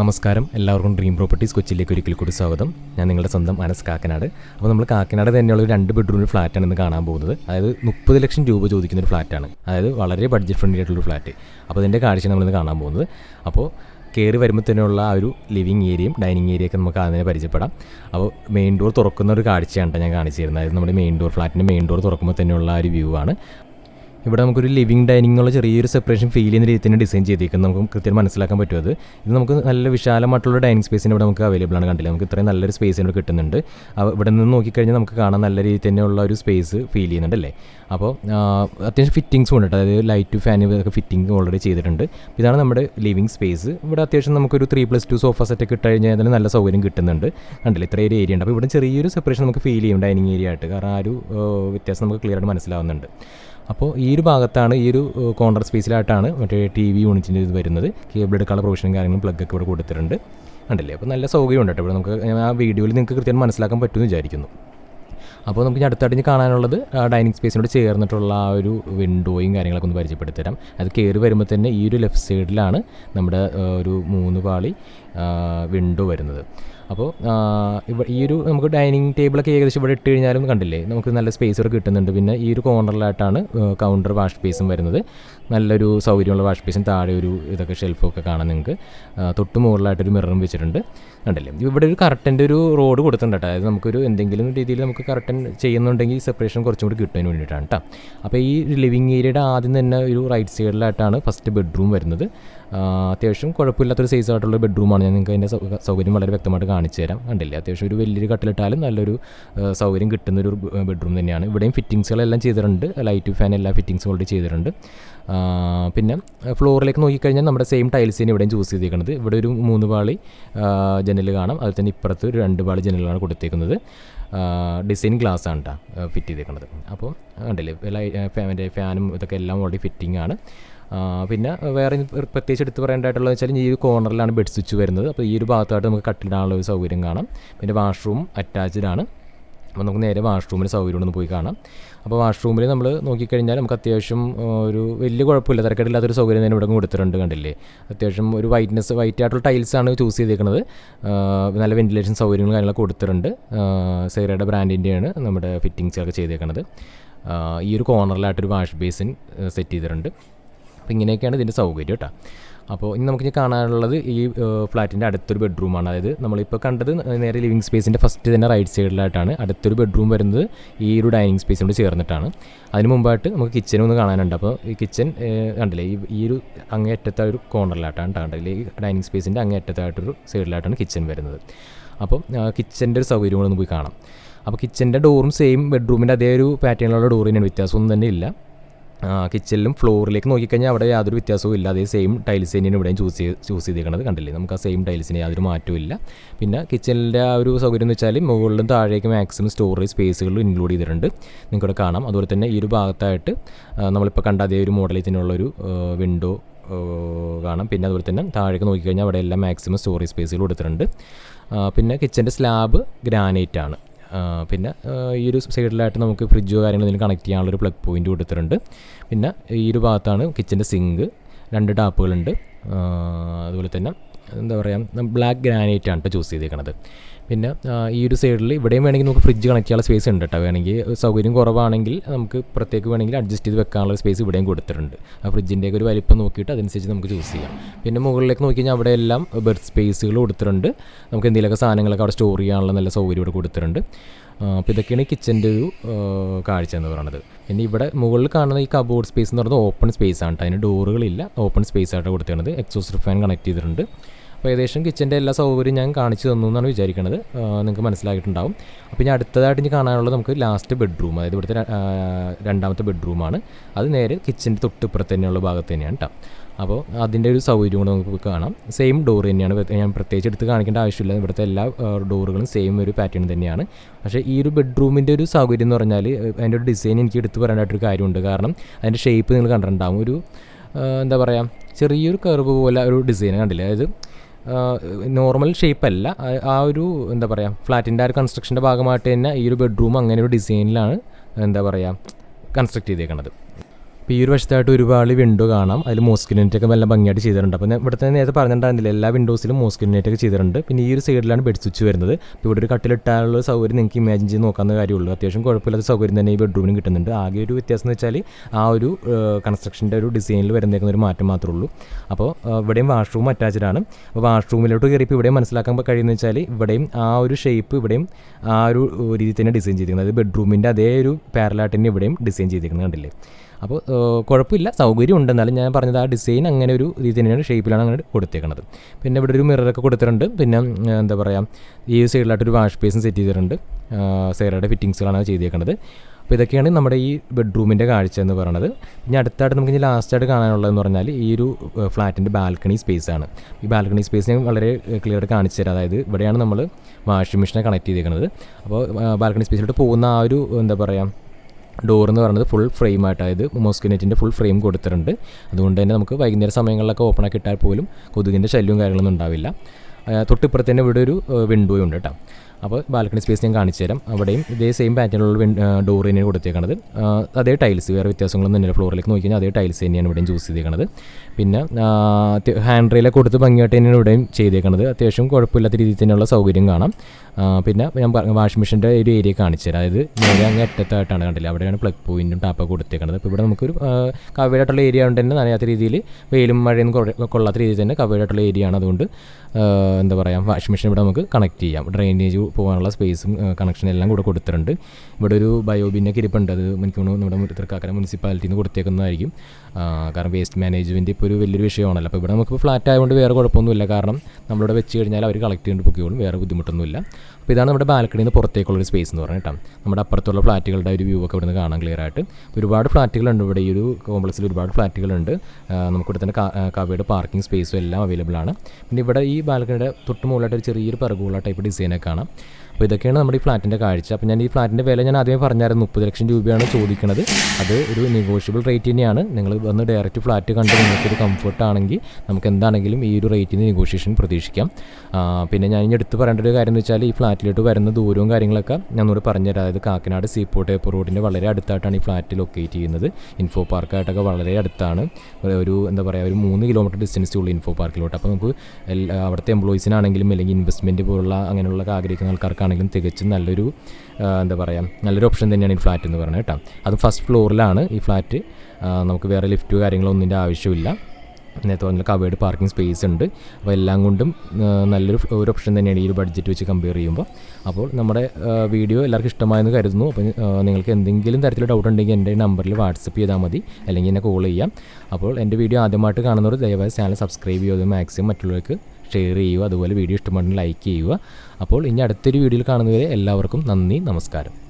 നമസ്കാരം. എല്ലാവർക്കും dream properties കൊച്ചിയിലേക്ക് ഒരിക്കൽ കൂടി സ്വാഗതം. ഞാൻ നിങ്ങളുടെ സ്വന്തം അനസ് കാക്കനാട്. അപ്പോൾ നമ്മൾ കാക്കനാട് തന്നെയുള്ള ഒരു രണ്ട് ബെഡ്റൂം ഫ്ലാറ്റാണ് ഇന്ന് കാണാൻ പോകുന്നത്. അതായത് മുപ്പത് ലക്ഷം രൂപ ചോദിക്കുന്ന ഒരു ഫ്ലാറ്റാണ് അതായത് വളരെ ബഡ്ജറ്റ് ഫ്രണ്ട്ലി ആയിട്ടുള്ള ഫ്ലാറ്റ് അപ്പോൾ അതിന്റെ കാഴ്ച നമ്മളിന്ന് കാണാൻ പോകുന്നത്. അപ്പോൾ കയറി വരുമ്പോൾ തന്നെയുള്ള ആ ഒരു ലിവിങ് ഏരിയയും ഡൈനിങ് ഏരിയയൊക്കെ നമുക്ക് അതിനെ പരിചയപ്പെടാം. അപ്പോൾ മെയിൻ ഡോർ തുറക്കുന്ന ഒരു കാഴ്ചയാണ് ഞാൻ കാണിച്ചു തരുന്നത്. അതായത് നമ്മുടെ മെയിൻ ഡോർ ഫ്ലാറ്റിന്റെ മെയിൻ ഡോർ തുറക്കുമ്പോൾ തന്നെയുള്ള ഒരു വ്യൂ ആണ്. ഇവിടെ നമുക്കൊരു ലിവിങ് ഡൈനിങ് എന്നുള്ള ചെറിയൊരു സെപ്പറേഷൻ ഫീൽ ചെയ്യുന്ന രീതിയിൽ തന്നെ ഡിസൈൻ ചെയ്തിരിക്കുന്നത് നമുക്ക് കൃത്യം മനസ്സിലാക്കാൻ പറ്റും അത്. ഇത് നമുക്ക് നല്ല വിശാലമായിട്ടുള്ള ഡൈനിങ് സ്പേസിന് ഇവിടെ നമുക്ക് അവൈലബിൾ ആണ് കണ്ടില്ല? നമുക്ക് ഇത്രയും നല്ലൊരു സ്പേസ് ഇവിടെ കിട്ടുന്നുണ്ട്. ഇവിടെ നിന്ന് നോക്കിക്കഴിഞ്ഞാൽ നമുക്ക് കാണാൻ നല്ല രീതിയിൽ തന്നെയുള്ള ഒരു സ്പേസ് ഫീൽ ചെയ്യുന്നുണ്ടല്ലേ അപ്പോൾ അത്യാവശ്യം ഫിറ്റിങ്സും ഉണ്ട് അതായത് ലൈറ്റ് ഫാൻ ഇതൊക്കെ ഫിറ്റിംഗ് ഓൾറെഡി ചെയ്തിട്ടുണ്ട്. ഇതാണ് നമ്മുടെ ലിവിങ് സ്പേസ് ഇവിടെ അത്യാവശ്യം നമുക്കൊരു three plus two sofa set ഒക്കെ ഇട്ട് കഴിഞ്ഞാൽ നല്ല സൗകര്യം കിട്ടുന്നുണ്ട്. കണ്ടില്ല? ഇത്രയും ഏരിയ ഉണ്ട്. അപ്പോൾ ഇവിടെ ചെറിയൊരു സെപ്പറേഷൻ നമുക്ക് ഫീൽ ചെയ്യും ഡൈനിങ് ഏരിയ ആയിട്ട്. കാരണം ആ ഒരു വ്യത്യാസം നമുക്ക് ക്ലിയർ ആയിട്ട് മനസ്സിലാവുന്നുണ്ട്. അപ്പോൾ ഈ ഒരു ഭാഗത്താണ് ഈ ഒരു കോണ്ടർ സ്പേസിലായിട്ടാണ് മറ്റേ ടി വി യൂണിറ്റിന്റെ ഇത് വരുന്നത്. കേബിൾ എടുക്കാനുള്ള പ്രൊവിഷനും കാര്യങ്ങളും പ്ലഗ് ഒക്കെ ഇവിടെ കൊടുത്തിട്ടുണ്ട്. ഉണ്ടല്ലേ അപ്പോൾ നല്ല സൗകര്യമുണ്ട് കേട്ടോ. ഇവിടെ നമുക്ക് ആ വീഡിയോയിൽ നിങ്ങൾക്ക് കൃത്യം മനസ്സിലാക്കാൻ പറ്റുമെന്ന് വിചാരിക്കുന്നു. അപ്പോൾ നമുക്ക് ഇനി കാണാനുള്ളത് ഡൈനിങ് സ്പേസിനോട് ചേർന്നിട്ടുള്ള ആ ഒരു വിൻഡോയും കാര്യങ്ങളൊക്കെ ഒന്ന് പരിചയപ്പെടുത്തരാം. അത് കയറി വരുമ്പോൾ തന്നെ ഈ ഒരു ലെഫ്റ്റ് സൈഡിലാണ് നമ്മുടെ ഒരു മൂന്ന് പാളി വിൻഡോ വരുന്നത്. അപ്പോൾ ഇവ ഈ ഒരു നമുക്ക് ഡൈനിങ് ടേബിളൊക്കെ ഏകദേശം ഇവിടെ ഇട്ട് കഴിഞ്ഞാലും കണ്ടില്ലേ നമുക്ക് നല്ല സ്പേസ് ഇവിടെ കിട്ടുന്നുണ്ട്. പിന്നെ ഈ ഒരു കോർണറിലായിട്ടാണ് കൗണ്ടർ വാഷ് സ്പേസും വരുന്നത്. നല്ലൊരു സൗകര്യമുള്ള വാഷ് സ്പേസും താഴെ ഒരു ഇതൊക്കെ ഷെൽഫൊക്കെ കാണാൻ നിങ്ങൾക്ക്. തൊട്ട് മുകളിലായിട്ടൊരു മിററും വെച്ചിട്ടുണ്ട്. കണ്ടില്ലേ? ഇവിടെ ഒരു കറക്റ്റിന്റെ ഒരു റോഡ് കൊടുത്തിട്ടുണ്ട് അതായത് നമുക്കൊരു എന്തെങ്കിലും രീതിയിൽ നമുക്ക് കറക്റ്റൻ ചെയ്യുന്നുണ്ടെങ്കിൽ സെപ്പറേഷൻ കുറച്ചും കൂടി കിട്ടുന്നതിന് വേണ്ടിയിട്ടാണ് കേട്ടോ. അപ്പോൾ ഈ ലിവിങ് ഏരിയയുടെ ആദ്യം തന്നെ ഒരു റൈറ്റ് സൈഡിലായിട്ടാണ് ഫസ്റ്റ് ബെഡ്റൂം വരുന്നത്. അത്യാവശ്യം കുഴപ്പമില്ലാത്തൊരു സൈസ് ആയിട്ടുള്ള ബെഡ്റൂമാണ് ഞാൻ നിങ്ങൾക്ക് അതിന്റെ സൗകര്യം വളരെ വ്യക്തമായിട്ട് കാണിച്ചു തരാം. കണ്ടില്ലേ? അത്യാവശ്യം ഒരു വലിയൊരു കട്ടിലിട്ടാലും നല്ലൊരു സൗകര്യം കിട്ടുന്ന ഒരു ബെഡ്റൂം തന്നെയാണ്. ഇവിടെയും ഫിറ്റിങ്സുകളെല്ലാം ചെയ്തിട്ടുണ്ട്. ലൈറ്റ് ഫാൻ എല്ലാ ഫിറ്റിങ്സും ഓൾറെഡി ചെയ്തിട്ടുണ്ട്. പിന്നെ ഫ്ലോറിലേക്ക് നോക്കിക്കഴിഞ്ഞാൽ നമ്മുടെ സെയിം ടൈൽസ് തന്നെ ഇവിടെയും ചൂസ് ചെയ്തിരിക്കുന്നത് ഇവിടെ ഒരു മൂന്ന് പാളി ജനൽ കാണാം. അതുപോലെ തന്നെ ഇപ്പുറത്ത് ഒരു രണ്ട് പാളി ജനലാണ് കൊടുത്തേക്കുന്നത്. ഡിസൈൻ ഗ്ലാസ് ആണ് കേട്ടോ ഫിറ്റ് ചെയ്തേക്കുന്നത് അപ്പോൾ കണ്ടില്ലേ ലൈ ഫാമിന്റെ ഫാനും ഇതൊക്കെ എല്ലാം ഓൾറെഡി ഫിറ്റിംഗ് ആണ്. പിന്നെ വേറെ പ്രത്യേകിച്ച് എടുത്ത് പറയേണ്ടതായിട്ടുള്ളത് വെച്ചാൽ ഈ ഒരു കോർണറിലാണ് ബെഡ് സ്വിച്ച് വരുന്നത്. അപ്പോൾ ഈ ഒരു ഭാഗത്തായിട്ട് നമുക്ക് കട്ടിലിടാനുള്ള ഒരു സൗകര്യം കാണാം. പിന്നെ വാഷ്റൂം അറ്റാച്ച്ഡ് ആണ്. അപ്പോൾ നമുക്ക് നേരെ വാഷ്റൂമിൽ സൗകര്യം ഒന്ന് പോയി കാണാം. അപ്പോൾ വാഷ്റൂമിൽ നമ്മൾ നോക്കിക്കഴിഞ്ഞാൽ നമുക്ക് അത്യാവശ്യം ഒരു വലിയ കുഴപ്പമില്ല. തിരക്കേടില്ലാത്തൊരു സൗകര്യം തന്നെ ഇവിടെ കൊടുത്തിട്ടുണ്ട് കണ്ടില്ലേ? അത്യാവശ്യം ഒരു വൈറ്റ്നസ് വൈറ്റ് ആയിട്ടുള്ള ടൈൽസാണ് ചൂസ് ചെയ്തേക്കുന്നത് നല്ല വെന്റിലേഷൻ സൗകര്യങ്ങളും കാര്യങ്ങളൊക്കെ കൊടുത്തിട്ടുണ്ട്. സെയ്റയുടെ ബ്രാൻഡിന്റെയാണ് നമ്മുടെ ഫിറ്റിങ്സൊക്കെ ചെയ്തേക്കുന്നത് ഈ ഒരു കോർണറിലായിട്ടൊരു വാഷ് ബേസിൻ സെറ്റ് ചെയ്തിട്ടുണ്ട്. അപ്പോൾ ഇങ്ങനെയൊക്കെയാണ് ഇതിന്റെ സൗകര്യം കേട്ടോ. അപ്പോൾ ഇനി നമുക്ക് കാണാനുള്ളത് ഈ ഫ്ലാറ്റിന്റെ അടുത്തൊരു ബെഡ്റൂമാണ്. അതായത് നമ്മളിപ്പോൾ കണ്ടത് നേരെ ലിവിങ് സ്പേസിന്റെ ഫസ്റ്റ് തന്നെ റൈറ്റ് സൈഡിലായിട്ടാണ് അടുത്തൊരു ബെഡ്റൂം വരുന്നത് ഈ ഒരു ഡൈനിങ് സ്പേസിനോട് ചേർന്നിട്ടാണ്. അതിന് മുമ്പായിട്ട് നമുക്ക് കിച്ചനും ഒന്ന് കാണാനുണ്ട്. അപ്പോൾ ഈ കിച്ചൻ കണ്ടില്ലേ ഈ ഈ ഒരു അങ്ങേയറ്റത്തെ ഒരു കോർണറിലായിട്ടാണ് ട്ടോ കണ്ടില്ലേ ഈ ഡൈനിങ് സ്പേസിന്റെ അങ്ങേയറ്റത്തായിട്ടൊരു സൈഡിലായിട്ടാണ് കിച്ചൻ വരുന്നത്. അപ്പോൾ കിച്ചന്റെ ഒരു സൗകര്യം കൂടെ ഒന്ന് പോയി കാണാം. അപ്പോൾ കിച്ചന്റെ ഡോറും സെയിം ബെഡ്റൂമിന്റെ അതേ ഒരു പാറ്റേണിലുള്ള ഡോറിനാണ് വ്യത്യാസമൊന്നും തന്നെ ഇല്ല. കിച്ചണിലും ഫ്ലോറിലേക്ക് നോക്കിക്കഴിഞ്ഞാൽ അവിടെ യാതൊരു വ്യത്യാസവും ഇല്ല. അതേ സെയിം ടൈൽസ് തന്നെയാണ് ഇവിടെയും ചൂസ് ചെയ്ത് ചൂസ് ചെയ്തിരിക്കുന്നത് കണ്ടില്ലേ? നമുക്ക് ആ സെയിം ടൈൽസിന് യാതൊരു മാറ്റവും ഇല്ല. പിന്നെ കിച്ചണിന്റെ ആ ഒരു സൗകര്യം എന്ന് വെച്ചാൽ മുകളിലും താഴേക്ക് മാക്സിമം സ്റ്റോറേജ് സ്പേസുകൾ ഇൻക്ലൂഡ് ചെയ്തിട്ടുണ്ട്. നിങ്ങൾക്കിവിടെ കാണാം. അതുപോലെ തന്നെ ഈ ഒരു ഭാഗത്തായിട്ട് നമ്മളിപ്പോൾ കണ്ട അതേ ഒരു മോഡലിൽ തന്നെയുള്ളൊരു വിൻഡോ കാണാം. പിന്നെ അതുപോലെ തന്നെ താഴേക്ക് നോക്കിക്കഴിഞ്ഞാൽ അവിടെ എല്ലാം മാക്സിമം സ്റ്റോറേജ് സ്പേസുകൾ കൊടുത്തിട്ടുണ്ട്. പിന്നെ കിച്ചന്റെ സ്ലാബ് ഗ്രാനൈറ്റ് ആണ്. പിന്നെ ഈ ഒരു സൈഡിലായിട്ട് നമുക്ക് ഫ്രിഡ്ജോ കാര്യങ്ങളോ ഇതിന് കണക്ട് ചെയ്യാനുള്ളൊരു പ്ലഗ് പോയിന്റ് കൊടുത്തിട്ടുണ്ട്. പിന്നെ ഈ ഒരു ഭാഗത്താണ് കിച്ചന്റെ സിങ്ക് രണ്ട് ടാപ്പുകളുണ്ട്. അതുപോലെ തന്നെ എന്താ പറയുക ബ്ലാക്ക് ഗ്രാനൈറ്റ് ആണ് ചൂസ് ചെയ്തേക്കണത്. പിന്നെ ഈ ഒരു സൈഡിൽ ഇവിടെയും വേണമെങ്കിൽ നമുക്ക് ഫ്രിഡ്ജ് കണക്ട് ചെയ്യാനുള്ള സ്പേസ് ഉണ്ട് കേട്ടോ വേണമെങ്കിൽ സൗകര്യം കുറവാണെങ്കിൽ നമുക്ക് പുറത്തേക്ക് വേണമെങ്കിൽ അഡ്ജസ്റ്റ് ചെയ്ത് വെക്കാനുള്ള സ്പേസ് ഇവിടെയും കൊടുത്തിട്ടുണ്ട്. ആ ഫ്രിഡ്ജിന്റെയൊക്കെ ഒരു വലിപ്പം നോക്കിയിട്ട് അതനുസരിച്ച് നമുക്ക് ചൂസ് ചെയ്യാം. പിന്നെ മുകളിലേക്ക് നോക്കി കഴിഞ്ഞാൽ അവിടെ എല്ലാം ബെർത്ത് സ്പേസുകൾ കൊടുത്തിട്ടുണ്ട്. നമുക്ക് എന്തെങ്കിലുമൊക്കെ സാധനങ്ങളൊക്കെ അവിടെ സ്റ്റോർ ചെയ്യാനുള്ള നല്ല സൗകര്യം ഇവിടെ കൊടുത്തിട്ടുണ്ട്. അപ്പോൾ ഇതൊക്കെയാണ് കിച്ചന്റെ ഒരു കാഴ്ച എന്ന് പറയുന്നത് പിന്നെ ഇവിടെ മുകളിൽ കാണുന്ന ഈ കബോർഡ് സ്പേസ് എന്ന് പറയുന്നത് ഓപ്പൺ സ്പേസ് ആണ് കേട്ടോ അതിന് ഡോറുകളില്ല ഓപ്പൺ സ്പേസ് ആയിട്ട് കൊടുത്തിരുന്നത് എക്സോസ്റ്റർ ഫാൻ കണക്ട് ചെയ്തിട്ടുണ്ട്. അപ്പോൾ ഏകദേശം കിച്ചന്റെ എല്ലാ സൗകര്യവും ഞാൻ കാണിച്ചു തന്നു എന്നാണ് വിചാരിക്കുന്നത് നിങ്ങൾക്ക് മനസ്സിലായിട്ടുണ്ടാവും. അപ്പോൾ ഇനി അടുത്തതായിട്ട് ഇനി കാണാനുള്ളത് നമുക്ക് ലാസ്റ്റ് ബെഡ്റൂം അതായത് ഇവിടുത്തെ രണ്ടാമത്തെ ബെഡ്റൂമാണ് അത് നേരെ കിച്ചന്റെ തൊട്ടിപ്പുറത്ത് തന്നെയുള്ള ഭാഗത്ത് തന്നെയാണ് കേട്ടോ അപ്പോൾ അതിന്റെ ഒരു സൗകര്യം കൂടെ നമുക്ക് കാണാം. സെയിം ഡോർ തന്നെയാണ് ഞാൻ പ്രത്യേകിച്ച് എടുത്ത് കാണിക്കേണ്ട ആവശ്യമില്ല. ഇവിടുത്തെ എല്ലാ ഡോറുകളും സെയിം ഒരു പാറ്റേൺ തന്നെയാണ്. പക്ഷേ ഈ ഒരു ബെഡ്റൂമിന്റെ ഒരു സൗകര്യം എന്ന് പറഞ്ഞാൽ അതിന്റെ ഒരു ഡിസൈൻ എനിക്ക് എടുത്ത് പറയേണ്ടതായിട്ടൊരു കാര്യമുണ്ട്. കാരണം അതിന്റെ ഷേപ്പ് നിങ്ങൾ കണ്ടിട്ടുണ്ടാകും ഒരു എന്താ പറയുക ചെറിയൊരു കർവ് പോലെ ഒരു ഡിസൈൻ കണ്ടില്ല? അതായത് നോർമൽ ഷേപ്പ് അല്ല. ആ- ഒരു എന്താ പറയുക ഫ്ലാറ്റിന്റെ ആ ഒരു കൺസ്ട്രക്ഷന്റെ ഭാഗമായിട്ട് തന്നെ ഈ ഒരു ബെഡ്റൂം അങ്ങനെ ഒരു ഡിസൈനിലാണ് എന്താ പറയുക കൺസ്ട്രക്ട് ചെയ്തേക്കണത്. അപ്പോൾ ഈ ഒരു വശത്തായിട്ട് ഒരുപാട് വിൻഡോ കാണാം. അതിൽ മോസ്കിനേറ്റൊക്കെ നല്ല ഭംഗിയായിട്ട് ചെയ്തിട്ടുണ്ട്. അപ്പോൾ ഞാൻ ഇവിടെ തന്നെ നേരത്തെ പറഞ്ഞിട്ടുണ്ടായിരുന്നില്ല എല്ലാ വിൻഡോസിലും മോസ്കിനേറ്റൊക്കെ ചെയ്തിട്ടുണ്ട്. പിന്നെ ഈ ഒരു സൈഡിലാണ് ബെഡ് സ്വിച്ച് വരുന്നത്. അപ്പോൾ ഇവിടെ ഒരു കട്ടിലിട്ടാനുള്ള സൗകര്യം നിങ്ങൾക്ക് ഇമാജിൻ ചെയ്ത് നോക്കാവുന്ന കാര്യമുള്ളൂ. അത്യാവശ്യം കുഴപ്പമില്ലാത്ത സൗകര്യം തന്നെ ഈ ബെഡ്റൂമിന് കിട്ടുന്നുണ്ട്. ആകെ ഒരു വ്യത്യാസം എന്ന് വെച്ചാൽ ആ ഒരു കൺസ്ട്രക്ഷന്റെ ഒരു ഡിസൈനിൽ വരുന്നേക്കുന്ന ഒരു മാറ്റം മാത്രമേ ഉള്ളൂ. അപ്പോൾ ഇവിടെയും വാഷ്റൂം ആണ്. അപ്പോൾ വാഷ്റൂമിലോട്ട് കയറിയപ്പോൾ ഇവിടെയും മനസ്സിലാക്കാൻ കഴിയുന്നത് വെച്ചാൽ ഇവിടെയും ആ ഒരു ഷേപ്പ് ഇവിടെയും ആ ഒരു രീതി തന്നെ ഡിസൈൻ ചെയ്തിരിക്കുന്നത്. അതായത് ബെഡ്റൂമിന്റെ അതേ ഒരു പാരലായിട്ട് തന്നെ ഇവിടെയും ഡിസൈൻ ചെയ്തിരിക്കുന്നത് കണ്ടില്ലേ? അപ്പോൾ കുഴപ്പമില്ല. സൗകര്യം ഉണ്ട്. എന്നാലും ഞാൻ പറഞ്ഞത് ആ ഡിസൈൻ അങ്ങനെ ഒരു രീതി തന്നെയാണ് ഷേപ്പിലാണ് അങ്ങനെ കൊടുത്തേക്കുന്നത് പിന്നെ ഇവിടെ ഒരു മിററൊക്കെ കൊടുത്തിട്ടുണ്ട്. പിന്നെ എന്താ പറയുക ഈ സൈഡിലായിട്ടൊരു വാഷ് ബേസും സെറ്റ് ചെയ്തിട്ടുണ്ട്. സൈഡിലായിട്ട് ഫിറ്റിങ്സുകളാണ് ചെയ്തേക്കുന്നത് അപ്പോൾ ഇതൊക്കെയാണ് നമ്മുടെ ഈ ബെഡ്റൂമിന്റെ കാഴ്ച എന്ന് പറയുന്നത് ഇനി അടുത്തായിട്ട് നമുക്ക് ഇനി ലാസ്റ്റായിട്ട് കാണാനുള്ളതെന്ന് പറഞ്ഞാൽ ഈ ഒരു ഫ്ലാറ്റിന്റെ ബാൽക്കണി സ്പേസ് ആണ്. ഈ ബാൽക്കണി സ്പേസ് ഞാൻ വളരെ ക്ലിയർ ആയിട്ട് കാണിച്ചു തരാം. അതായത് ഇവിടെയാണ് നമ്മൾ വാഷിംഗ് മെഷീനെ കണക്ട് ചെയ്തേക്കുന്നത് അപ്പോൾ ബാൽക്കണി സ്പേസിലോട്ട് പോകുന്ന ആ ഒരു എന്താ പറയുക ഡോർ എന്ന് പറയുന്നത് ഫുൾ ഫ്രെയിം ആയിട്ട് അതായത് മോസ്കിനെറ്റിന്റെ ഫുൾ ഫ്രെയിം കൊടുത്തിട്ടുണ്ട്. അതുകൊണ്ട് തന്നെ നമുക്ക് വൈകുന്നേര സമയങ്ങളിലൊക്കെ ഓപ്പൺ ആക്കി ഇട്ടാൽ പോലും കൊതുകിന്റെ ശല്യവും കാര്യങ്ങളൊന്നും ഉണ്ടാവില്ല. തൊട്ടിപ്പുറത്ത് തന്നെ ഇവിടെ ഒരു വിൻഡോയും ഉണ്ട് കേട്ടോ. അപ്പോൾ ബാൽക്കണി സ്പേസ് ഞാൻ കാണിച്ചു തരാം. അവിടെയും ഇതേ സെയിം പാറ്റേണിലുള്ള ഡോർ തന്നെയാണ് കൊടുത്തേക്കണത്. അതേ ടൈൽസ് വേറെ വ്യത്യാസങ്ങളൊന്നും തന്നെ ഫ്ലോറിലേക്ക് നോക്കി കഴിഞ്ഞാൽ അതേ ടൈൽസ് തന്നെയാണ് ഇവിടെയും ചൂസ് ചെയ്തേക്കണത്. പിന്നെ ഹാൻഡ് റെയിലൊക്കെ കൊടുത്ത് ഭംഗിയായിട്ട് തന്നെയാണ് ഇവിടെയും ചെയ്തേക്കണത്. അത്യാവശ്യം കുഴപ്പമില്ലാത്ത രീതിയിൽ തന്നെയുള്ള സൗകര്യം കാണാം. പിന്നെ ഞാൻ വാഷിംഗ് മെഷീന്റെ ഒരു ഏരിയ കാണിച്ചു തരാം. അതായത് നേരെ അങ്ങ് അറ്റത്തായിട്ടാണ് കണ്ടില്ല? അവിടെയാണ് പ്ലഗ് പോയിന്റും ടാപ്പൊക്കെ കൊടുത്തേക്കണത്. അപ്പോൾ ഇവിടെ നമുക്കൊരു കവേഡായിട്ടുള്ള ഏരിയ ഉണ്ട് തന്നെ നനയാത്ത രീതിയിൽ വെയിലും കൊള്ള- കൊള്ളാത്ത രീതിയിൽ തന്നെ കവേഡായിട്ടുള്ള ഏരിയ ആണ്. അതുകൊണ്ട് എന്താ പറയുക വാഷിംഗ് മെഷീൻ ഇവിടെ നമുക്ക് കണക്ട് ചെയ്യാം. ഡ്രെയിനേജ് പോകാനുള്ള സ്പേസും കണക്ഷനും എല്ലാം കൂടെ കൊടുത്തിട്ടുണ്ട്. ഇവിടെ ഒരു ബയോബിന്നൊക്കെ ഇരിപ്പുണ്ട്. അത് എനിക്ക് നമ്മുടെ മുറ്റത്തിർക്കാക്കര മുനിസിപ്പാലിറ്റിയിൽ നിന്ന് കൊടുത്തേക്കുന്നതായിരിക്കും. കാരണം വേസ്റ്റ് മാനേജ്മെന്റ് ഇപ്പോൾ ഒരു വലിയൊരു വിഷയമാണല്ലോ. അപ്പോൾ ഇവിടെ നമുക്കിപ്പോൾ ഫ്ലാറ്റ് ആയതുകൊണ്ട് വേറെ കുഴപ്പമൊന്നുമില്ല. കാരണം നമ്മളിവിടെ വെച്ച് കഴിഞ്ഞാൽ അവർ കളക്ട് ചെയ്തുകൊണ്ട് പൊക്കിയോളും വേറെ ബുദ്ധിമുട്ടൊന്നുമില്ല. അപ്പോൾ ഇതാണ് നമ്മുടെ ബാൽക്കണിയിൽ നിന്ന് പുറത്തേക്കുള്ള ഒരു സ്പേസ് എന്ന് പറഞ്ഞിട്ട് നമ്മുടെ അപ്പുറത്തുള്ള ഫ്ലാറ്റുകളുടെ ഒരു വ്യൂ ഒക്കെ ഇവിടുന്ന് കാണാൻ ക്ലിയർ ആയിട്ട്. ഒരുപാട് ഫ്ലാറ്റുകളുണ്ട് ഇവിടെ. ഈ ഒരു കോംപ്ലക്സിൽ ഒരുപാട് ഫ്ലാറ്റുകളുണ്ട് നമുക്കിവിടെ തന്നെ കവയുടെ പാർക്കിംഗ് സ്പേസും എല്ലാം അവൈലബിൾ ആണ്. പിന്നെ ഇവിടെ ഈ ബാൽക്കണിയുടെ തൊട്ട് മുകളിലായിട്ട് ഒരു ചെറിയൊരു പെർഗോള ടൈപ്പ് ഡിസൈനൊക്കെ കാണാം. അപ്പോൾ ഇതൊക്കെയാണ് നമ്മുടെ ഈ ഫ്ലാറ്റിന്റെ കാഴ്ച. അപ്പോൾ ഞാൻ ഈ ഫ്ലാറ്റിന്റെ വില ഞാൻ ആദ്യമേ പറഞ്ഞായിരുന്നു. മുപ്പത് ലക്ഷം രൂപയാണ് ചോദിക്കുന്നത് അത് ഒരു നെഗോഷ്യബിൾ റേറ്റ് തന്നെയാണ്. നിങ്ങൾ വന്ന് ഡയറക്റ്റ് ഫ്ലാറ്റ് കണ്ട് നിങ്ങൾക്കൊരു കംഫർട്ട് ആണെങ്കിൽ നമുക്ക് എന്താണെങ്കിലും ഈ ഒരു റേറ്റിന് നെഗോഷിയേഷൻ പ്രതീക്ഷിക്കാം. പിന്നെ ഞാൻ ഇനി എടുത്ത് പറയേണ്ട ഒരു കാര്യം എന്ന് വെച്ചാൽ ഈ ഫ്ലാറ്റിലോട്ട് വരുന്ന ദൂരവും കാര്യങ്ങളൊക്കെ ഞാനോട് പറഞ്ഞുതരാം അതായത് കാക്കനാട് സീപോർട്ട് എയർപോർട്ട് റോഡിന്റെ വളരെ അടുത്തായിട്ടാണ് ഈ ഫ്ലാറ്റ് ലൊക്കേറ്റ് ചെയ്യുന്നത്. ഇൻഫോ പാർക്കായിട്ടൊക്കെ വളരെ അടുത്താണ്. ഒരു എന്താ പറയുക ഒരു മൂന്ന് കിലോമീറ്റർ ഡിസ്റ്റൻസ് ഉള്ളൂ ഇൻഫോ പാർക്കിലോട്ട് അപ്പോൾ നമുക്ക് അവിടുത്തെ എംപ്ലോയീസിനാണെങ്കിലും അല്ലെങ്കിൽ ഇൻവെസ്റ്റ്മെന്റ് പോലുള്ള അങ്ങനെയുള്ള ആഗ്രഹിക്കുന്ന ആൾക്കാർക്കാണെങ്കിലും തികച്ചും നല്ലൊരു എന്താ പറയുക നല്ലൊരു ഓപ്ഷൻ തന്നെയാണ് ഈ ഫ്ലാറ്റ് എന്ന് പറയുന്നത് കേട്ടോ. അത് ഫസ്റ്റ് ഫ്ലോറിലാണ് ഈ ഫ്ലാറ്റ് നമുക്ക് വേറെ ലിഫ്റ്റ് കാര്യങ്ങളോ ഒന്നിന്റെ ആവശ്യമില്ല. നേരത്തെ പറഞ്ഞ കവേഡ് പാർക്കിംഗ് സ്പേസ് ഉണ്ട്. അപ്പോൾ എല്ലാം കൊണ്ടും നല്ലൊരു ഒരു ഓപ്ഷൻ തന്നെയാണ് ഈ ഒരു ബഡ്ജറ്റ് വെച്ച് കമ്പയർ ചെയ്യുമ്പോൾ. അപ്പോൾ നമ്മുടെ വീഡിയോ എല്ലാവർക്കും ഇഷ്ടമായെന്ന് കരുതുന്നു. അപ്പോൾ നിങ്ങൾക്ക് എന്തെങ്കിലും തരത്തിൽ ഡൗട്ട് ഉണ്ടെങ്കിൽ എന്റെ നമ്പറിൽ വാട്സപ്പ് ചെയ്താൽ മതി. അല്ലെങ്കിൽ എന്നെ കോൾ ചെയ്യാം. അപ്പോൾ എന്റെ വീഡിയോ ആദ്യമായിട്ട് കാണുന്നവർ ദയവായി ചാനൽ സബ്സ്ക്രൈബ് ചെയ്യുക. മാക്സിമം മറ്റുള്ളവർക്ക് ഷെയർ ചെയ്യുക. അതുപോലെ വീഡിയോ ഇഷ്ടമാണെങ്കിൽ ലൈക്ക് ചെയ്യുക. അപ്പോൾ ഇനി അടുത്തൊരു വീഡിയോയിൽ കാണുന്നവരെ എല്ലാവർക്കും നന്ദി നമസ്കാരം.